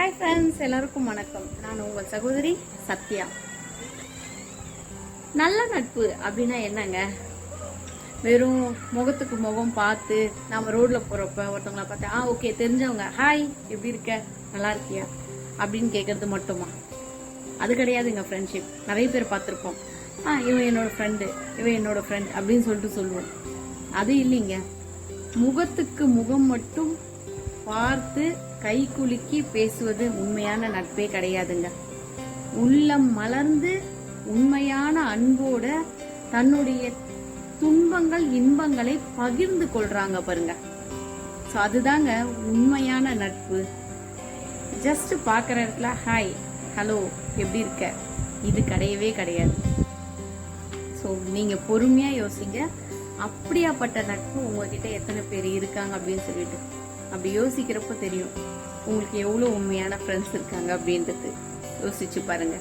Hi friends எல்லாருக்கும் வணக்கம். நான் உங்கள் சகோதரி சத்யா. நல்ல நட்பு அப்படின்னா என்னங்க? வெறும் முகத்துக்கு முகம் பார்த்து நாம ரோட்ல போறப்ப ஒருத்தவங்கள பார்த்து ஆ ஓகே தெரிஞ்சவங்க. ஹாய் எப்படி இருக்க? நல்லா இருக்கியா? அப்படின்னு கேட்கறது மட்டுமா? அது கிடையாதுங்க ஃப்ரெண்ட்ஷிப் நிறைய பேர் பார்த்துருப்போம். ஆ இவன் என்னோட ஃப்ரெண்டு இவன் என்னோட ஃப்ரெண்ட் அப்படின்னு சொல்லிட்டு சொல்லுவோம். அது இல்லைங்க. முகத்துக்கு முகம் மட்டும் பார்த்து கை குலுக்கி பேசுவது உண்மையான நட்பே கிடையாதுங்க. உள்ளம் மலர்ந்து உண்மையான அன்போட தன்னுடைய துன்பங்கள் இன்பங்களை பகிர்ந்து கொள்றாங்க பாருங்க. ஸோ அதுதாங்க உண்மையான நட்பு. ஜஸ்ட் பார்க்குற இடத்துல ஹாய் ஹலோ எப்படி இருக்க? இது கிடையவே கிடையாது. ஸோ நீங்கள் பொறுமையாக யோசிங்க. அப்படியாப்பட்ட நட்பு உங்ககிட்ட எத்தனை பேர் இருக்காங்க அப்படின்னு சொல்லிட்டு. அப்படி யோசிக்கிறப்போ தெரியும். உங்களுக்கு எவ்வளோ உண்மையான ஃப்ரெண்ட்ஸ் இருக்காங்க அப்படின்றது யோசிச்சு பாருங்க.